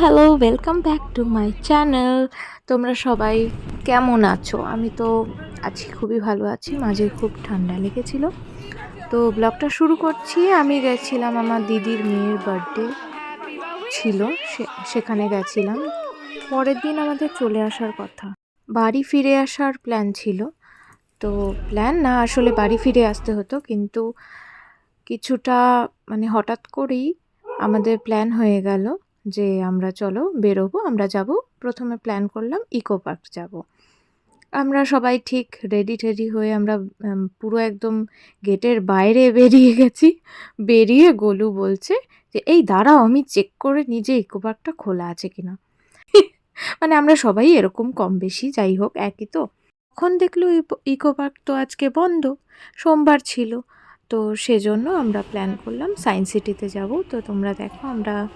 Hello welcome back to my channel তোমরা সবাই কেমন আছো? আমি তো আছি, খুবই ভালো আছি, মাঝে খুব ঠান্ডা লেগেছিল। তো ব্লগটা শুরু করছি, আমি গেছিলাম, আমার দিদির মেয়ের বার্থডে ছিল সেখানে গেছিলাম। পরের দিন আমাদের চলে আসার কথা। বাড়ি ফিরে আসার প্ল্যান ছিল। তো প্ল্যান না, আসলে বাড়ি ফিরে আসতে হতো, কিন্তু কিছুটা মানে হঠাৎ করেই আমাদের প্ল্যান হয়ে গেল। যে আমরা চলো বেরোবো, আমরা যাব। প্রথমে প্ল্যান করলাম ইকো পার্ক যাব। আমরা সবাই ঠিক রেডি টেডি হয়ে আমরা পুরো একদম গেটের বাইরে বেরিয়ে গেছি। বেরিয়ে গোলু বলছে যে, এই দাঁড়াও, আমি চেক করে নিজে ইকো পার্কটা খোলা আছে কিনা। মানে আমরা সবাই এরকম কম বেশি, যাই হোক, একই তো। তখন দেখল ইকো পার্ক তো আজকে বন্ধ, সোমবার ছিল। তো সেজন্য আমরা প্ল্যান করলাম সায়েন্স সিটিতে যাব। তো তোমরা দেখো, আমরা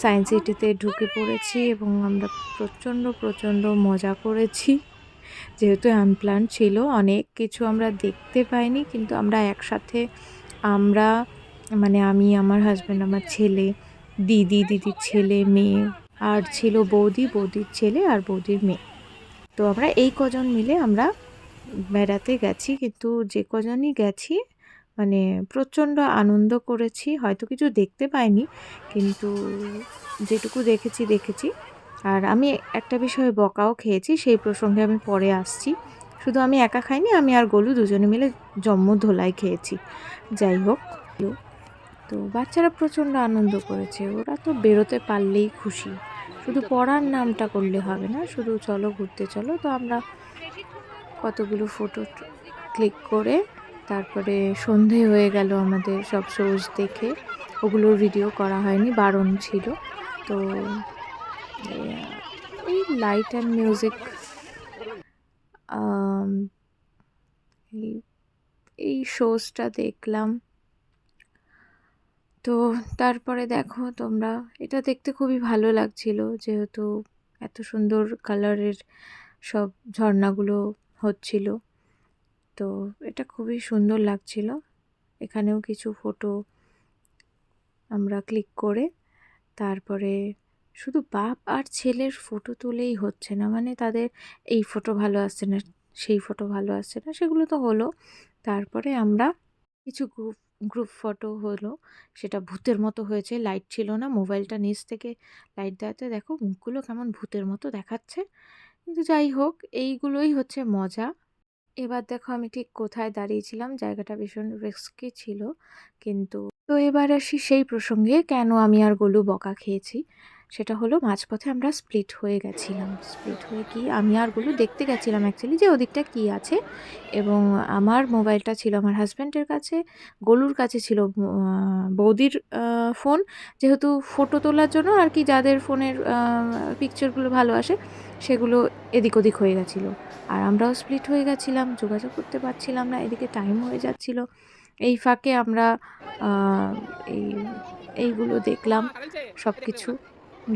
সায়েন্স সিটিতে ঢুকে পড়েছি এবং আমরা প্রচণ্ড প্রচণ্ড মজা করেছি। যেহেতু আনপ্ল্যান ছিল, অনেক কিছু আমরা দেখতে পাইনি, কিন্তু আমরা একসাথে আমরা মানে আমি, আমার হাজব্যান্ড আমার ছেলে, দিদি, দিদির ছেলে, মেয়ে, আর ছিল বৌদি, বৌদির ছেলে আর বৌদির মেয়ে। তো আমরা এই কজন মিলে আমরা বেড়াতে গেছি, কিন্তু যে কজনই গেছি মানে প্রচণ্ড আনন্দ করেছি, হয়তো কিছু দেখতে পাইনি, কিন্তু যেটুকু দেখেছি দেখেছি। আর আমি একটা বিষয়ে বকাও খেয়েছি, সেই প্রসঙ্গে আমি পরে আসছি। শুধু আমি একা খাইনি, আমি আর গোলু দুজনে মিলে জম্ম ধোলাই খেয়েছি। যাই হোক, তো বাচ্চারা প্রচণ্ড আনন্দ করেছে, ওরা তো বেরোতে পারলেই খুশি। শুধু পড়ার নামটা করলে হবে না, শুধু চলো ঘুরতে চলো, তো আমরা কতগুলো ফটো ক্লিক করে তারপরে সন্ধে হয়ে গেল আমাদের সব শোজ দেখে। ওগুলোর ভিডিও করা হয়নি, বারণ ছিল। তো এই লাইট অ্যান্ড মিউজিক এই এই শোজটা দেখলাম। তো, তারপরে দেখো তোমরা, এটা দেখতে খুবই ভালো লাগছিল যেহেতু এত সুন্দর কালারের সব ঝর্ণাগুলো হচ্ছিল। তো এটা খুবই সুন্দর লাগছিল। এখানেও কিছু ফটো আমরা ক্লিক করে তারপরে শুধু বাপ আর ছেলের ফটো তুলেই হচ্ছে না মানে তাদের এই ফটো ভালো আসছে না, সেই ফটো ভালো আসছে না, সেগুলো তো হলো। তারপরে আমরা কিছু গ্রুপ গ্রুপ ফটো হলো, সেটা ভূতের মতো হয়েছে লাইট ছিল না মোবাইলটা নিচ থেকে লাইট দেওয়াতে দেখো মুখগুলো কেমন ভূতের মতো দেখাচ্ছে। কিন্তু যাই হোক, এইগুলোই হচ্ছে মজা। এবার দেখো আমি ঠিক কোথায় দাঁড়িয়েছিলাম, জায়গাটা ভীষণ রিস্কি ছিল। কিন্তু তো এবার আসি সেই প্রসঙ্গে, কেন আমি আর গোলু বকা খেয়েছি? সেটা হলো মাঝপথে আমরা স্প্লিট হয়ে গেছিলাম। স্প্লিট হয়ে কি আমি আর গোলু দেখতে গেছিলাম অ্যাকচুয়ালি যে ওদিকটা কি আছে এবং আমার মোবাইলটা ছিল আমার হাজব্যান্ডের কাছে, গোলুর কাছে ছিল বৌদির ফোন যেহেতু ফটো তোলার জন্য আর কি যাদের ফোনের পিকচারগুলো ভালো আসে, সেগুলো এদিক ওদিক হয়ে গেছিল। আর আমরাও স্প্লিট হয়ে গেছিলাম, যোগাযোগ করতে পারছিলাম না, এদিকে টাইম হয়ে যাচ্ছিল। এই ফাঁকে আমরা এই, এইগুলো দেখলাম সব কিছু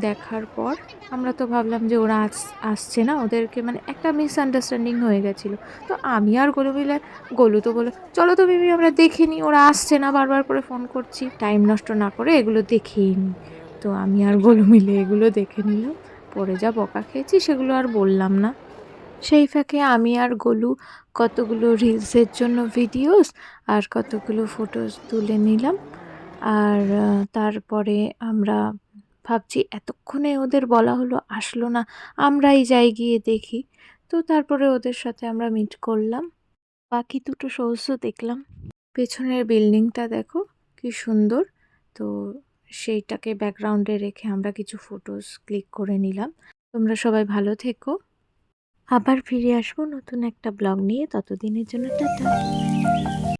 দেখার পর আমরা তো ভাবলাম যে ওরা আস, আসছে না, ওদেরকে মানে একটা মিসআন্ডারস্ট্যান্ডিং হয়ে গেছিল। তো আমি আর গোলু মিলে, গোলু তো বলে চলো তো মিমি আমরা দেখে নিই, ওরা আসছে না, বারবার করে ফোন করছি। টাইম নষ্ট না করে এগুলো দেখেই নিই তো আমি আর গোলু মিলে এগুলো দেখে নিলাম, পরে যা বকা খেয়েছি সেগুলো আর বললাম না। সেই ফাঁকে আমি আর গোলু কতগুলো রিলসের জন্য ভিডিওস আর কতগুলো ফটোস তুলে নিলাম। আর তারপরে আমরা ভাবছি এতক্ষণে ওদের বলা হলো, আসলো না, আমরাই যাই গিয়ে দেখি। তো তারপরে ওদের সাথে আমরা মিট করলাম। বাকি দুটো শোজও দেখলাম। পেছনের বিল্ডিংটা দেখো, কি সুন্দর। তো সেইটাকে ব্যাকগ্রাউন্ডে রেখে আমরা কিছু ফটোস ক্লিক করে নিলাম। তোমরা সবাই ভালো থেকো। আবার ফিরে আসব নতুন একটা ব্লগ নিয়ে। ততদিনের জন্য টাটা।